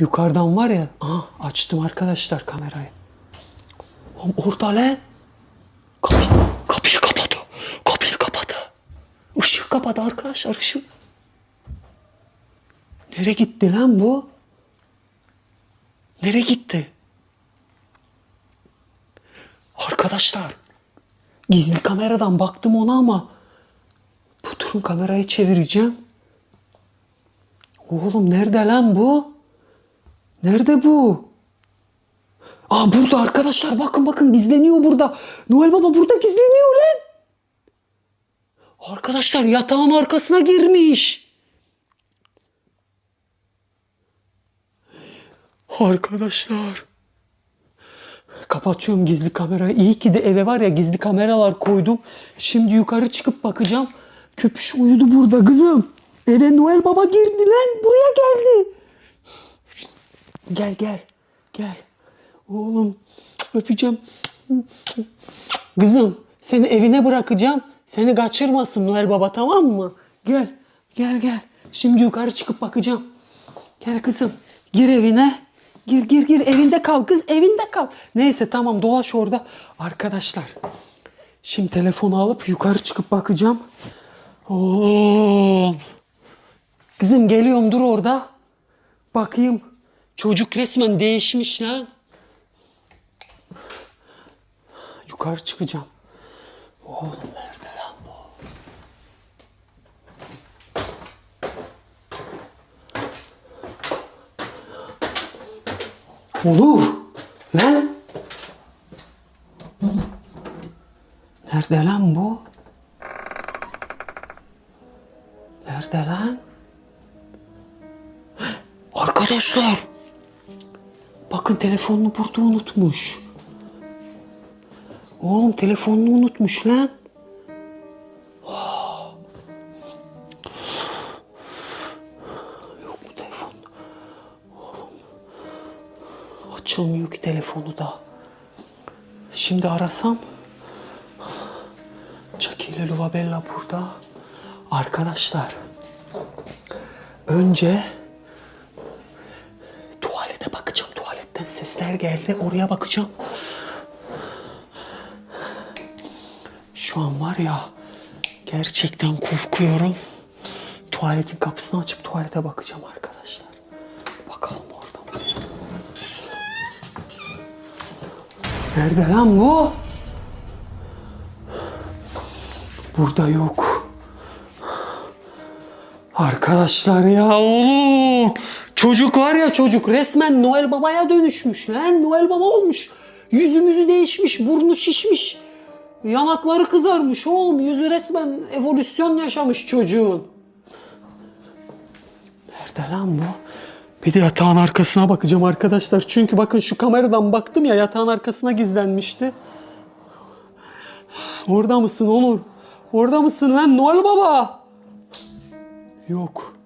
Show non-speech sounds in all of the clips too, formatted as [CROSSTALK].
Yukarıdan var ya. Aha açtım arkadaşlar kamerayı. Oğlum orada lan. Kapıyı, kapıyı kapadı. Kapıyı kapadı. Işık kapadı arkadaşlar ışık. Nereye gitti lan bu? Nereye gitti? Arkadaşlar gizli kameradan baktım ona ama bu durun kamerayı çevireceğim. Oğlum nerede lan bu? Nerede bu? Aa burada arkadaşlar bakın bakın gizleniyor burada. Noel Baba burada gizleniyor lan. Arkadaşlar yatağın arkasına girmiş. Arkadaşlar. Kapatıyorum gizli kamerayı. İyi ki de eve var ya gizli kameralar koydum. Şimdi yukarı çıkıp bakacağım. Köpüş uyudu burada kızım. Eve Noel Baba girdi lan. Buraya geldi. Gel gel. Gel. Oğlum öpeceğim. Kızım seni evine bırakacağım. Seni kaçırmasın Noel Baba tamam mı? Gel. Gel gel. Şimdi yukarı çıkıp bakacağım. Gel kızım. Gir evine. Gir gir gir evinde kal kız evinde kal. Neyse tamam dolaş orada. Arkadaşlar şimdi telefonu alıp yukarı çıkıp bakacağım. Oğlum. Kızım geliyorum dur orada. Bakayım. Çocuk resmen değişmiş lan. Yukarı çıkacağım. Oğlum nerede lan bu? Olur. Lan. Nerede lan bu? Nerede lan? Arkadaşlar. Bakın telefonunu burada unutmuş. Oğlum telefonunu unutmuş lan. Yok telefon? Oğlum. Açılmıyor ki telefonu da. Şimdi arasam. Chucky Luvabella burada. Arkadaşlar. Önce sesler geldi. Oraya bakacağım. Şu an var ya gerçekten korkuyorum. Tuvaletin kapısını açıp tuvalete bakacağım arkadaşlar. Bakalım orada mı? Nerede lan bu? Burada yok. Arkadaşlar ya oğlum. Çocuk var ya çocuk resmen Noel Baba'ya dönüşmüş lan. Noel Baba olmuş. Yüzümüzü değişmiş, burnu şişmiş. Yanakları kızarmış oğlum. Yüzü resmen evolüsyon yaşamış çocuğun. Nerede lan bu? Bir de yatağın arkasına bakacağım arkadaşlar. Çünkü bakın şu kameradan baktım ya yatağın arkasına gizlenmişti. Orada mısın Onur? Orada mısın lan Noel Baba? Yok.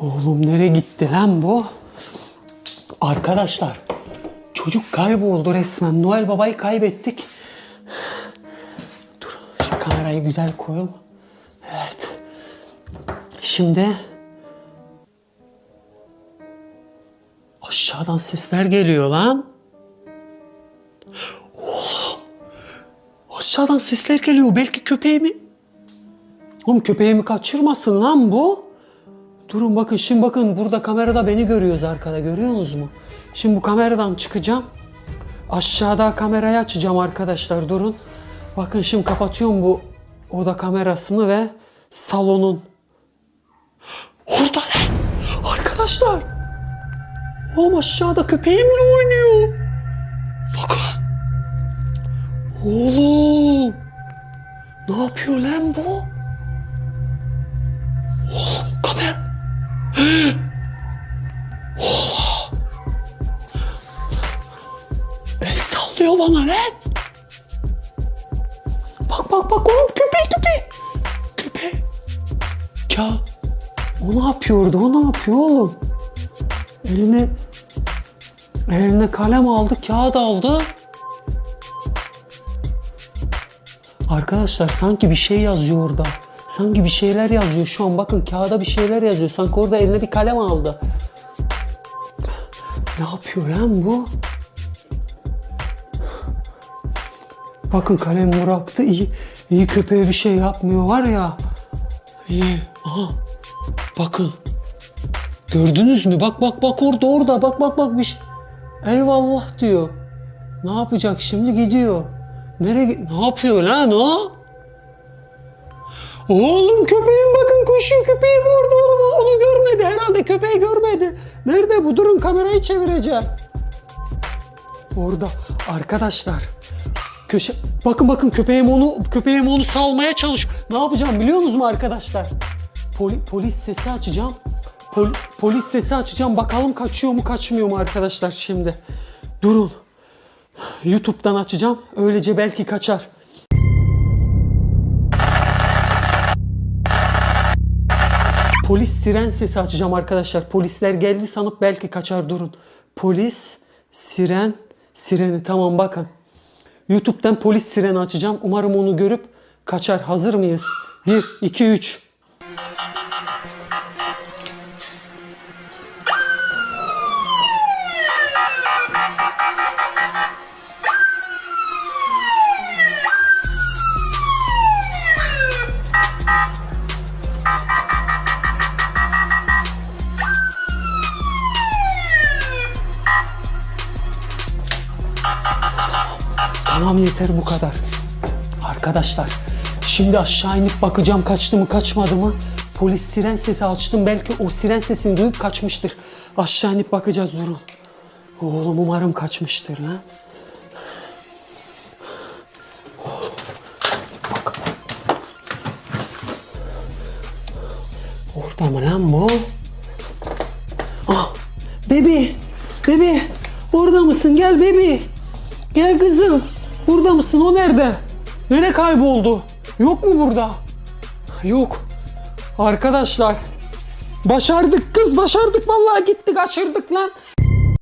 Oğlum nereye gitti lan bu? Arkadaşlar çocuk kayboldu resmen. Noel Baba'yı kaybettik. Dur şu kamerayı güzel koyalım. Evet. Şimdi aşağıdan sesler geliyor lan. Oğlum aşağıdan sesler geliyor. Belki köpeğimi... Oğlum köpeğimi kaçırmasın lan bu. Durun bakın şimdi bakın burada kamerada beni görüyoruz arkada görüyorsunuz mu? Şimdi bu kameradan çıkacağım. Aşağıda kamerayı açacağım arkadaşlar durun. Bakın şimdi kapatıyorum bu oda kamerasını ve salonun. Orada ne? Arkadaşlar. Oğlum aşağıda köpeğimle oynuyor. Bakın. Oğlum. Ne yapıyor lan bu? [GASPS] El sallıyor bana lan. Bak bak bak oğlum köpek köpek. Köpek. Ya o ne yapıyordu o ne yapıyor oğlum? Eline eline kalem aldı kağıt aldı. Arkadaşlar sanki bir şey yazıyor orada. Sanki bir şeyler yazıyor şu an. Bakın kağıda bir şeyler yazıyor. Sanki orada eline bir kalem aldı. Ne yapıyor lan bu? Bakın kalem bıraktı. İyi, iyi köpeğe bir şey yapmıyor var ya. İyi. Aha. Bakın. Gördünüz mü? Bak bak bak orada orada. Bak bak bak bir şey. Eyvallah diyor. Ne yapacak şimdi? Gidiyor. Nereye Ne yapıyor lan o? Oğlum köpeğim bakın koşuyor köpeğim orada oğlum onu görmedi herhalde köpeği görmedi. Nerede bu durun kamerayı çevireceğim. Orada arkadaşlar köşe bakın bakın köpeğim onu köpeğim onu salmaya çalış. Ne yapacağım biliyor musunuz arkadaşlar? Poli- polis sesi açacağım. Pol- polis sesi açacağım bakalım kaçıyor mu kaçmıyor mu arkadaşlar şimdi. Durun. YouTube'dan açacağım. Öylece belki kaçar. Polis siren sesi açacağım arkadaşlar. Polisler geldi sanıp belki kaçar durun. Polis, siren, sireni tamam bakın. YouTube'dan polis sireni açacağım. Umarım onu görüp kaçar. Hazır mıyız? 1, 2, 3. Tamam yeter bu kadar. Arkadaşlar şimdi aşağı inip bakacağım kaçtı mı kaçmadı mı. Polis siren sesi açtım belki o siren sesini duyup kaçmıştır. Aşağı inip bakacağız durun. Oğlum umarım kaçmıştır lan. Orada mı lan bu? Ah, bebi, bebi, orada mısın? Gel bebi. Gel kızım. Burada mısın? O nerede? Nere kayboldu? Yok mu burada? Yok. Arkadaşlar. Başardık kız başardık vallahi gitti kaçırdık lan.